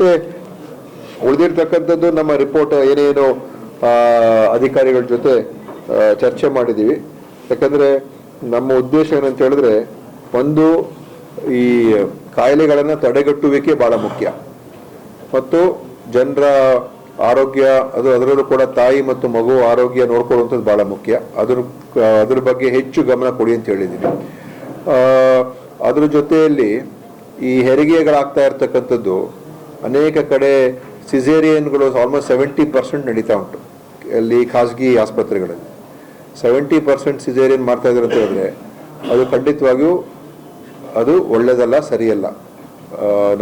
ಮತ್ತೆ ಉಳಿದಿರ್ತಕ್ಕಂಥದ್ದು ನಮ್ಮ ರಿಪೋರ್ಟ್ ಏನೇನು ಅಧಿಕಾರಿಗಳ ಜೊತೆ ಚರ್ಚೆ ಮಾಡಿದ್ದೀವಿ ಯಾಕಂದ್ರೆ ನಮ್ಮ ಉದ್ದೇಶ ಏನಂತ ಹೇಳಿದ್ರೆ ಒಂದು ಈ ಕಾಯಿಲೆಗಳನ್ನು ತಡೆಗಟ್ಟುವಿಕೆ ಬಹಳ ಮುಖ್ಯ. ಮತ್ತು ಜನರ ಆರೋಗ್ಯ ಅದು ಅದರಲ್ಲೂ ಕೂಡ ತಾಯಿ ಮತ್ತು ಮಗು ಆರೋಗ್ಯ ನೋಡ್ಕೊಳ್ಳುವಂಥದ್ದು ಬಹಳ ಮುಖ್ಯ. ಅದ್ರ ಅದ್ರ ಬಗ್ಗೆ ಹೆಚ್ಚು ಗಮನ ಕೊಡಿ ಅಂತ ಹೇಳಿದ್ದೀನಿ ಆ, ಅದ್ರ ಜೊತೆಯಲ್ಲಿ ಈ ಹೆರಿಗೆಗಳಾಗ್ತಾ ಇರ್ತಕ್ಕಂಥದ್ದು ಅನೇಕ ಕಡೆ ಸಿಸೇರಿಯನ್ಗಳು ಆಲ್ಮೋಸ್ಟ್ ಸೆವೆಂಟಿ ಪರ್ಸೆಂಟ್ ನಡೀತಾ ಉಂಟು. ಅಲ್ಲಿ ಖಾಸಗಿ ಆಸ್ಪತ್ರೆಗಳಲ್ಲಿ. ಸೆವೆಂಟಿ ಪರ್ಸೆಂಟ್ ಸಿಸೇರಿಯನ್ ಮಾಡ್ತಾ ಇದ್ದಾರೆ ಅಂತ ಹೇಳಿದ್ರೆ, ಅದು ಖಂಡಿತವಾಗಿಯೂ ಅದು ಒಳ್ಳೆಯದಲ್ಲ ಸರಿಯಲ್ಲ.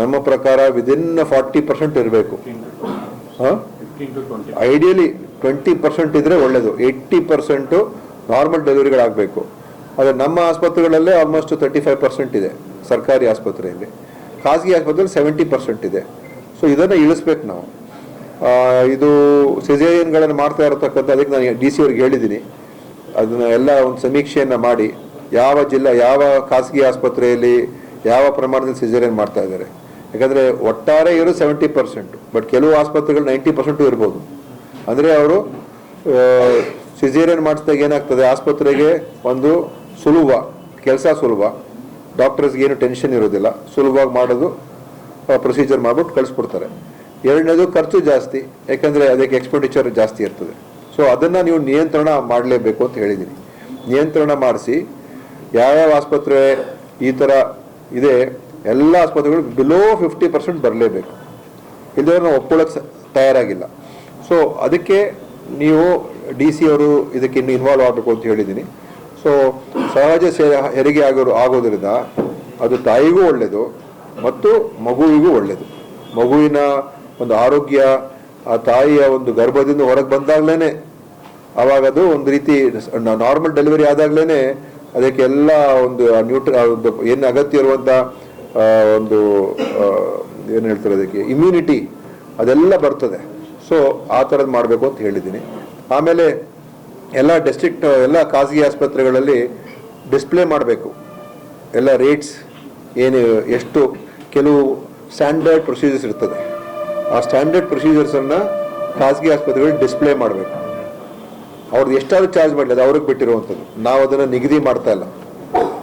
ನಮ್ಮ ಪ್ರಕಾರ ವಿದಿನ್ ಫಾರ್ಟಿ ಪರ್ಸೆಂಟ್ ಇರಬೇಕು. ಐಡಿಯಲಿ ಟ್ವೆಂಟಿ ಪರ್ಸೆಂಟ್ ಇದ್ರೆ ಒಳ್ಳೇದು. ಏಯ್ಟಿ ಪರ್ಸೆಂಟು ನಾರ್ಮಲ್ ಡೆಲಿವರಿಗಳಾಗಬೇಕು ಆದರೆ ನಮ್ಮ ಆಸ್ಪತ್ರೆಗಳಲ್ಲೇ ಆಲ್ಮೋಸ್ಟ್ ತರ್ಟಿ ಫೈವ್ ಪರ್ಸೆಂಟ್ ಇದೆ, ಸರ್ಕಾರಿ ಆಸ್ಪತ್ರೆಯಲ್ಲಿ. ಖಾಸಗಿ ಆಸ್ಪತ್ರೆಯಲ್ಲಿ ಸೆವೆಂಟಿ ಪರ್ಸೆಂಟ್ ಇದೆ. ಸೊ ಇದನ್ನು ಇಳಿಸ್ಬೇಕು ನಾವು. ಇದು ಸೆಜೇರಿಯನ್ಗಳನ್ನು ಮಾಡ್ತಾ ಇರತಕ್ಕಂಥ ಅದಕ್ಕೆ ನಾನು ಡಿ ಸಿ ಅವ್ರಿಗೆ ಹೇಳಿದ್ದೀನಿ. ಅದನ್ನ ಎಲ್ಲ ಒಂದು ಸಮೀಕ್ಷೆಯನ್ನು ಮಾಡಿ, ಯಾವ ಜಿಲ್ಲಾ, ಯಾವ ಖಾಸಗಿ ಆಸ್ಪತ್ರೆಯಲ್ಲಿ ಯಾವ ಪ್ರಮಾಣದಲ್ಲಿ ಸಿಜೇರಿಯನ್ ಮಾಡ್ತಾ ಇದ್ದಾರೆ. ಯಾಕಂದರೆ ಒಟ್ಟಾರೆ ಇರೋ ಸೆವೆಂಟಿ ಪರ್ಸೆಂಟ್ ಬಟ್ ಕೆಲವು ಆಸ್ಪತ್ರೆಗಳು ನೈಂಟಿ ಪರ್ಸೆಂಟು ಇರ್ಬೋದು. ಅಂದರೆ ಅವರು ಸಿಜೇರಿಯನ್ ಮಾಡಿಸಿದಾಗ ಏನಾಗ್ತದೆ? ಆಸ್ಪತ್ರೆಗೆ ಒಂದು ಸುಲಭ, ಕೆಲಸ ಸುಲಭ. ಡಾಕ್ಟರ್ಸ್ಗೆ ಏನು ಟೆನ್ಷನ್ ಇರೋದಿಲ್ಲ. ಸುಲಭವಾಗಿ ಮಾಡೋದು ಪ್ರೊಸೀಜರ್ ಮಾಡ್ಬಿಟ್ಟು ಕಳಿಸ್ಕೊಡ್ತಾರೆ. ಎರಡನೇದು ಖರ್ಚು ಜಾಸ್ತಿ, ಯಾಕಂದರೆ ಅದಕ್ಕೆ ಎಕ್ಸ್ಪೆಂಡಿಚರ್ ಜಾಸ್ತಿ ಇರ್ತದೆ. ಸೊ ಅದನ್ನು ನೀವು ನಿಯಂತ್ರಣ ಮಾಡಲೇಬೇಕು ಅಂತ ಹೇಳಿದ್ದೀನಿ ನಿಯಂತ್ರಣ ಮಾಡಿಸಿ, ಯಾವ್ಯಾವ ಆಸ್ಪತ್ರೆ ಈ ಥರ ಇದೆ, ಎಲ್ಲ ಆಸ್ಪತ್ರೆಗಳು ಬಿಲೋ ಫಿಫ್ಟಿ ಪರ್ಸೆಂಟ್ ಬರಲೇಬೇಕು. ಇಲ್ಲದೇ ನಾವು ಒಪ್ಕೊಳ್ಳೋಕೆ ಸ- ತಯಾರಾಗಿಲ್ಲ. ಸೊ ಅದಕ್ಕೆ ನೀವು ಡಿ ಸಿ ಅವರು ಇದಕ್ಕೆ ಇನ್ನು ಇನ್ವಾಲ್ವ್ ಆಗಬೇಕು ಅಂತ ಹೇಳಿದ್ದೀನಿ ಸೊ ಸಹಜ ಸೇ ಹೆರಿಗೆ ಆಗೋರು ಆಗೋದ್ರಿಂದ ಅದು ತಾಯಿಗೂ ಒಳ್ಳೆಯದು ಮತ್ತು ಮಗುವಿಗೂ ಒಳ್ಳೆಯದು ಮಗುವಿನ ಒಂದು ಆರೋಗ್ಯ, ಆ ತಾಯಿಯ ಒಂದು ಗರ್ಭದಿಂದ ಹೊರಗೆ ಬಂದಾಗಲೇ ಆವಾಗ ಅದು ಒಂದು ರೀತಿ ನಾರ್ಮಲ್ ಡೆಲಿವರಿ ಆದಾಗಲೇ ಅದಕ್ಕೆ ಎಲ್ಲ ಒಂದು ನ್ಯೂಟ್ರ ಒಂದು ಏನು ಅಗತ್ಯ ಇರುವಂಥ ಒಂದು ಏನು ಹೇಳ್ತಾರೆ ಅದಕ್ಕೆ ಇಮ್ಯುನಿಟಿ ಅದೆಲ್ಲ ಬರ್ತದೆ. ಸೊ ಆ ಥರದ್ದು ಮಾಡಬೇಕು ಅಂತ ಹೇಳಿದ್ದೀನಿ. ಆಮೇಲೆ ಎಲ್ಲ ಡಿಸ್ಟ್ರಿಕ್ಟ್ ಎಲ್ಲ ಖಾಸಗಿ ಆಸ್ಪತ್ರೆಗಳಲ್ಲಿ ಡಿಸ್ಪ್ಲೇ ಮಾಡಬೇಕು. ಎಲ್ಲ ರೇಟ್ಸ್ ಏನು, ಎಷ್ಟು ಕೆಲವು ಸ್ಟ್ಯಾಂಡರ್ಡ್ ಪ್ರೊಸೀಜರ್ಸ್ ಇರ್ತದೆ. ಆ ಸ್ಟ್ಯಾಂಡರ್ಡ್ ಪ್ರೊಸೀಜರ್ಸನ್ನು ಖಾಸಗಿ ಆಸ್ಪತ್ರೆಗಳು ಡಿಸ್ಪ್ಲೇ ಮಾಡಬೇಕು. ಅವ್ರದ್ದು ಎಷ್ಟಾದ್ರೂ ಚಾರ್ಜ್ ಮಾಡಲಿ, ಅದು ಅವ್ರಿಗೆ ಬಿಟ್ಟಿರುವಂಥದ್ದು. ನಾವು ಅದನ್ನು ನಿಗದಿ ಮಾಡ್ತಾ ಇಲ್ಲ.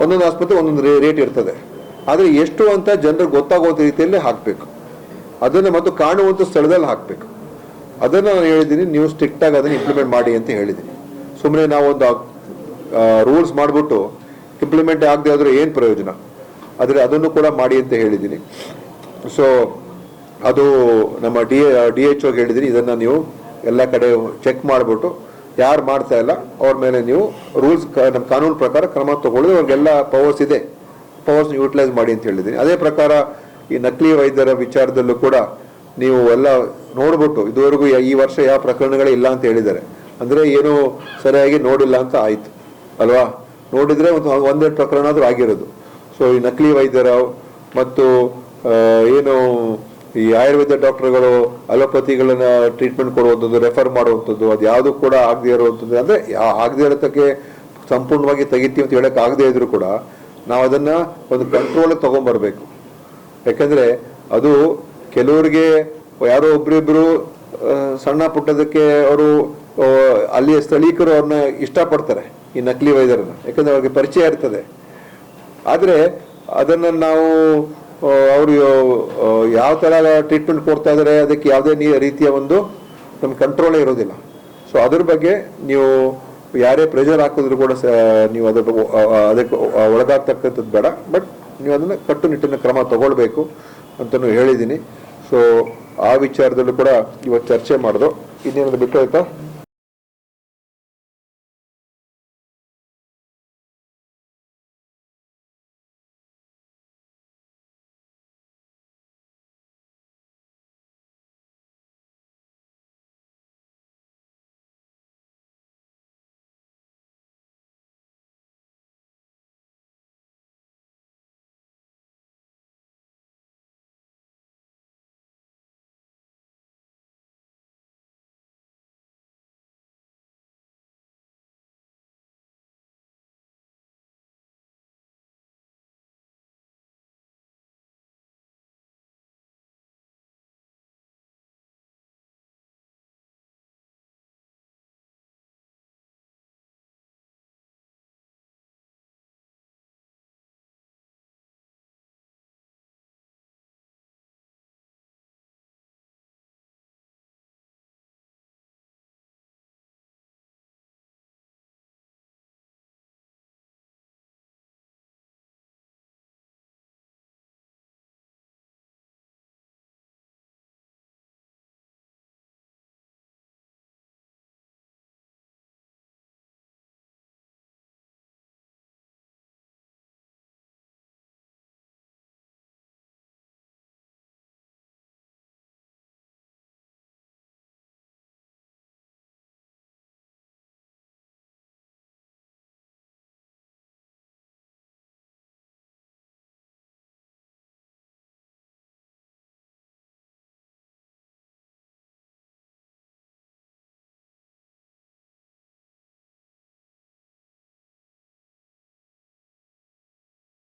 ಒಂದೊಂದು ಆಸ್ಪತ್ರೆ ಒಂದೊಂದು ರೇಟ್ ಇರ್ತದೆ. ಆದರೆ ಎಷ್ಟು ಅಂತ ಜನರಿಗೆ ಗೊತ್ತಾಗುವಂಥ ರೀತಿಯಲ್ಲಿ ಹಾಕಬೇಕು. ಅದನ್ನು ಮತ್ತು ಕಾಣುವಂಥ ಸ್ಥಳದಲ್ಲಿ ಹಾಕಬೇಕು. ಅದನ್ನು ನಾನು ಹೇಳಿದ್ದೀನಿ, ನೀವು ಸ್ಟ್ರಿಕ್ಟಾಗಿ ಅದನ್ನು ಇಂಪ್ಲಿಮೆಂಟ್ ಮಾಡಿ ಅಂತ ಹೇಳಿದ್ದೀನಿ. ಸುಮ್ಮನೆ ನಾವು ಒಂದು ರೂಲ್ಸ್ ಮಾಡಿಬಿಟ್ಟು ಇಂಪ್ಲಿಮೆಂಟ್ ಆಗದೆ ಆದರೆ ಏನು ಪ್ರಯೋಜನ? ಆದರೆ ಅದನ್ನು ಕೂಡ ಮಾಡಿ ಅಂತ ಹೇಳಿದ್ದೀನಿ. ಸೊ ಅದು ನಮ್ಮ ಡಿ ಡಿ ಎಚ್ ಓಗೆ ಹೇಳಿದ್ದೀನಿ, ಇದನ್ನು ನೀವು ಎಲ್ಲ ಕಡೆ ಚೆಕ್ ಮಾಡಿಬಿಟ್ಟು, ಯಾರು ಮಾಡ್ತಾ ಇಲ್ಲ, ಅವ್ರ ಮೇಲೆ ನೀವು ರೂಲ್ಸ್ ನಮ್ಮ ಕಾನೂನು ಪ್ರಕಾರ ಕ್ರಮ ತಗೊಳ್ಳೋದು ಅವ್ರಿಗೆಲ್ಲ ಪವರ್ಸ್ ಇದೆ. ಪವರ್ಸ್ ಯೂಟಿಲೈಸ್ ಮಾಡಿ ಅಂತ ಹೇಳಿದ್ದೀನಿ. ಅದೇ ಪ್ರಕಾರ ಈ ನಕಲಿ ವೈದ್ಯರ ವಿಚಾರದಲ್ಲೂ ಕೂಡ ನೀವು ಎಲ್ಲ ನೋಡ್ಬಿಟ್ಟು, ಇದುವರೆಗೂ ಈ ವರ್ಷ ಯಾವ ಪ್ರಕರಣಗಳೇ ಇಲ್ಲ ಅಂತ ಹೇಳಿದ್ದಾರೆ. ಅಂದರೆ ಏನು ಸರಿಯಾಗಿ ನೋಡಿಲ್ಲ ಅಂತ ಆಯಿತು. ಅಲ್ವಾ? ನೋಡಿದರೆ ಒಂದು ಒಂದೆರಡು ಪ್ರಕರಣ ಆದರೂ ಆಗಿರೋದು. ಸೊ ಈ ನಕಲಿ ವೈದ್ಯರು ಮತ್ತು ಏನು ಈ ಆಯುರ್ವೇದ ಡಾಕ್ಟರ್ಗಳು ಅಲೋಪತಿಗಳನ್ನ ಟ್ರೀಟ್ಮೆಂಟ್ ಕೊಡುವಂಥದ್ದು ರೆಫರ್ ಮಾಡುವಂಥದ್ದು, ಅದು ಯಾವುದು ಕೂಡ ಆಗದೆ ಇರುವಂಥದ್ದು. ಅಂದರೆ ಆಗದೆ ಇರೋದಕ್ಕೆ ಸಂಪೂರ್ಣವಾಗಿ ತೆಗಿತೀವಿ ಅಂತ ಹೇಳಕ್ಕೆ ಆಗದೇ ಇದ್ರು ಕೂಡ ನಾವು ಅದನ್ನ ಒಂದು ಕಂಟ್ರೋಲ್ ತಗೊಂಡ್ಬರ್ಬೇಕು ಯಾಕಂದ್ರೆ, ಅದು ಕೆಲವರಿಗೆ ಯಾರೋ ಒಬ್ರಿಬ್ರು ಸಣ್ಣ ಪುಟ್ಟದಕ್ಕೆ ಅವರು ಅಲ್ಲಿಯ ಸ್ಥಳೀಕರು ಅವ್ರನ್ನ ಇಷ್ಟಪಡ್ತಾರೆ, ಈ ನಕಲಿ ವೈದ್ಯರನ್ನ. ಯಾಕಂದ್ರೆ ಅವ್ರಿಗೆ ಪರಿಚಯ ಇರ್ತದೆ. ಆದರೆ ಅದನ್ನು ನಾವು ಅವರು ಯಾವ ಥರ ಟ್ರೀಟ್ಮೆಂಟ್ ಕೊಡ್ತಾ ಇದ್ದಾರೆ ಅದಕ್ಕೆ ಯಾವುದೇ ರೀತಿಯ ಒಂದು ನಮ್ಮ ಕಂಟ್ರೋಲೇ ಇರೋದಿಲ್ಲ. ಸೊ ಅದ್ರ ಬಗ್ಗೆ ನೀವು ಯಾರೇ ಪ್ರೆಷರ್ ಹಾಕಿದ್ರು ಕೂಡ ನೀವು ಅದ್ರ ಅದಕ್ಕೆ ಒಳಗಾಗ್ತಕ್ಕಂಥದ್ದು ಬೇಡ. ಬಟ್ ನೀವು ಅದನ್ನು ಕಟ್ಟುನಿಟ್ಟಿನ ಕ್ರಮ ತಗೊಳ್ಬೇಕು ಅಂತಲೂ ಹೇಳಿದ್ದೀನಿ. ಸೊ ಆ ವಿಚಾರದಲ್ಲೂ ಕೂಡ ಇವತ್ತು ಚರ್ಚೆ ಮಾಡಿದ್ರು ಇನ್ನೇನಾದ್ರು ಬಿಟ್ಟು ಆಯ್ತಾ?